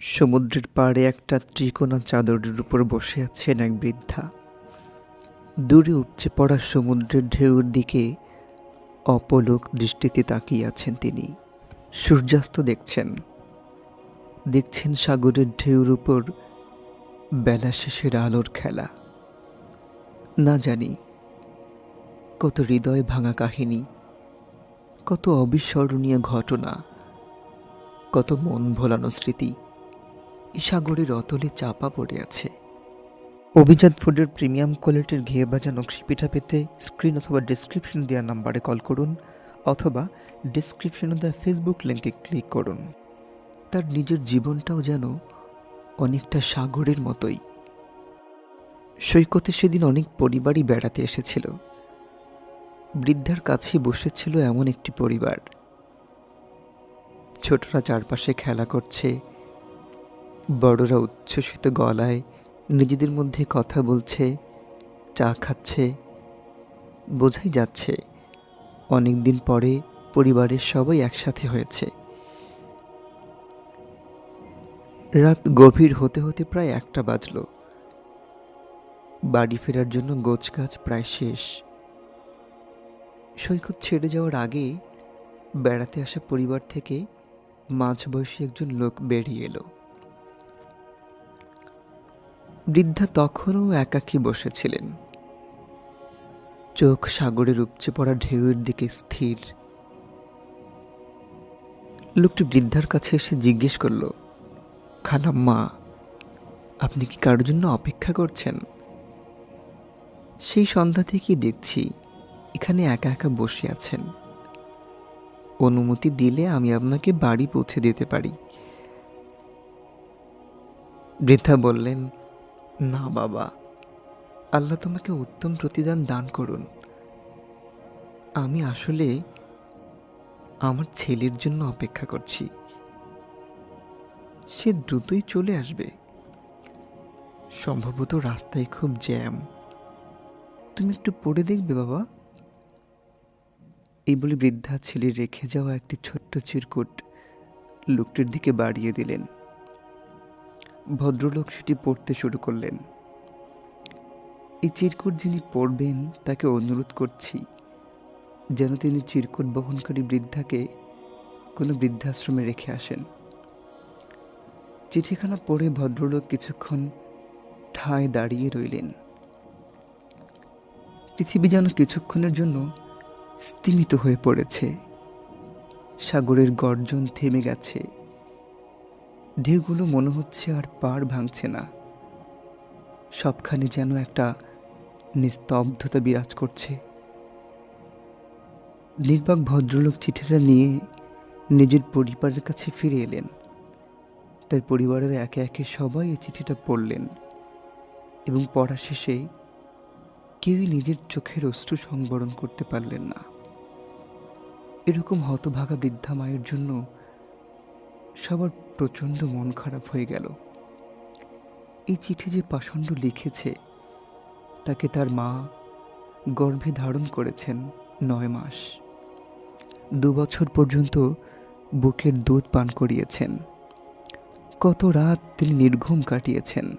সমুদ্রের পাড়ে একটা ত্রিকোণা চাদরের উপর বসে আছেন এক বৃদ্ধা। দূরে উপচে পড়া সমুদ্রের ঢেউর দিকে অপলোক দৃষ্টিতে তাকিয়ে আছেন তিনি। সূর্যাস্ত দেখছেন। দেখছেন সাগরের ঢেউর উপর বেলা শেষের আলোর খেলা। না জানি, কত হৃদয় ভাঙা কাহিনী, কত অবিস্মরণীয় ঘটনা, কত মন ভোলানো স্মৃতি। সাগরের অতলে চাপা পড়ে আছে। অভিজাত ফুডের প্রিমিয়াম কোয়ালিটির ঘিয়ে ভাজা নকশি পিঠা পেতে স্ক্রিন অথবা ডিসক্রিপশন দেওয়া নাম্বারে কল করুন অথবা ডিসক্রিপশনে দেওয়া ফেসবুক লিঙ্কে ক্লিক করুন। তার নিজের জীবনটাও যেন অনেকটা সাগরের মতোই। সৈকতে সেদিন অনেক পরিবারই বেড়াতে এসেছিল। বৃদ্ধার কাছে বসেছিল এমন একটি পরিবার। ছোটরা চারপাশে খেলা করছে বড়রা উচ্ছ্বসিত গলায় নিজেদের মধ্যে কথা বলছে, চা খাচ্ছে। বোঝাই যাচ্ছে অনেক দিন পরে পরিবারের সবাই একসাথে হয়েছে। রাত গভীর হতে হতে প্রায় একটা বাজলো। বাড়ি ফেরার জন্য গোছগাছ প্রায় শেষ। সৈকত ছেড়ে যাওয়ার আগে বেড়াতে আসা পরিবার থেকে মাঝবয়সী একজন লোক বেরিয়ে এলো। বৃদ্ধা তখনও একাকী বসেছিলেন। চোখ সাগরের উপচে পড়া ঢেউয়ের দিকে স্থির। লোকটি বৃদ্ধার কাছে এসে জিজ্ঞেস করল খালাম্মা আপনি কি কারোর জন্য অপেক্ষা করছেন? সেই সন্ধ্যা থেকেই দেখছি, এখানে একা একা বসে আছেন। অনুমতি দিলে আমি আপনাকে বাড়ি পৌঁছে দিতে পারি। বৃদ্ধা বললেন না, বাবা। আল্লাহ তোমাকে উত্তম প্রতিদান দান করুন। আমি আসলে আমার ছেলের জন্য অপেক্ষা করছি। সে দ্রুতই চলে আসবে। সম্ভবত রাস্তায় খুব জ্যাম। তুমি একটু পড়ে দেখবে, বাবা। এই বলে বৃদ্ধা ছেলে রেখে যাওয়া একটি ছোট্ট চিরকুট লোকটির দিকে বাড়িয়ে দিলেন। ভদ্রলোক সেটি পড়তে শুরু করলেন। এই চিরকুট যিনি পড়বেন, তাকে অনুরোধ করছি, যেন তিনি চিরকুট বহনকারী বৃদ্ধাকে কোনো বৃদ্ধাশ্রমে রেখে আসেন। চিঠিখানা পড়ে ভদ্রলোক কিছুক্ষণ ঠায় দাঁড়িয়ে রইলেন। পৃথিবী যেন কিছুক্ষণের জন্য স্তিমিত হয়ে পড়েছে, সাগরের গর্জন থেমে গেছে। ঢেউগুলো মনে হচ্ছে আর পার ভাঙছে না। সবখানে যেন একটা নিস্তব্ধতা বিরাজ করছে। নির্বাক ভদ্রলোক চিঠিটা নিয়ে নিজের পরিবারের কাছে ফিরে এলেন। তার পরিবারের একে একে সবাই এই চিঠিটা পড়লেন এবং পড়া শেষে কেউই নিজের চোখের অশ্রু সংবরণ করতে পারলেন না। এরকম হতভাগা বৃদ্ধা মায়ের জন্য সবার প্রচণ্ড মন খারাপ হয়ে গেল। এই চিঠি যে পাষণ্ড লিখেছে, তাকে তার মা গর্ভে ধারণ করেছেন নয় মাস। দু বছর পর্যন্ত বুকের দুধ পান করিয়েছেন। কত রাত তিনি নির্ঘুম কাটিয়েছেন,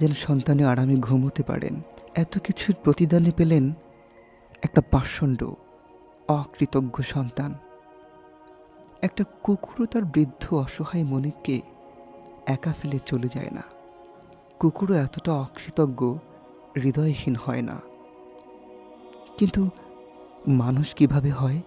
যেন সন্তানে আরামে ঘুমোতে পারেন। এত কিছুর প্রতিদানে পেলেন একটা পাষণ্ড, অকৃতজ্ঞ সন্তান। একটা কুকুরও তার বৃদ্ধ অসহায় মনিরকে একা ফেলে চলে যায় না। কুকুরও এতটা অকৃতজ্ঞ, হৃদয়হীন হয় না। কিন্তু মানুষ কীভাবে হয়?